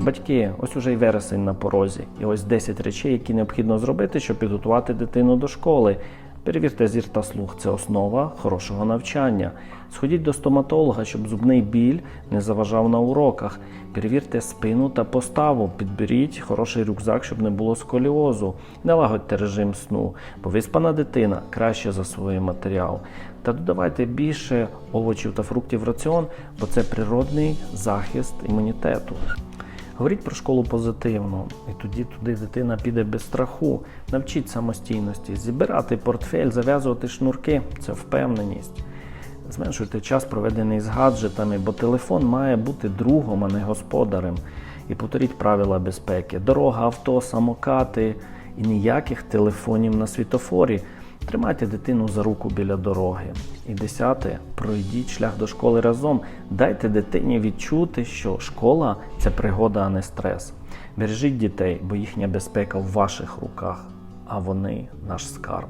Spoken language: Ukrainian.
Батьки, ось уже й вересень на порозі, і ось 10 речей, які необхідно зробити, щоб підготувати дитину до школи. Перевірте зір та слух це основа хорошого навчання. Сходіть до стоматолога, щоб зубний біль не заважав на уроках. Перевірте спину та поставу. Підберіть хороший рюкзак, щоб не було сколіозу. Налагодьте режим сну, бо виспана дитина краще засвоює матеріал. Та додавайте більше овочів та фруктів в раціон, бо це природний захист імунітету. Говоріть про школу позитивно, і тоді туди дитина піде без страху. Навчіть самостійності, зібирати портфель, зав'язувати шнурки це впевненість. Зменшуйте час, проведений з гаджетами, бо телефон має бути другом, а не господарем. І повторіть правила безпеки: дорога, авто, самокати і ніяких телефонів на світофорі. Тримайте дитину за руку біля дороги. І десяте, пройдіть шлях до школи разом. Дайте дитині відчути, що школа це пригода, а не стрес. Бережіть дітей, бо їхня безпека в ваших руках, а вони наш скарб.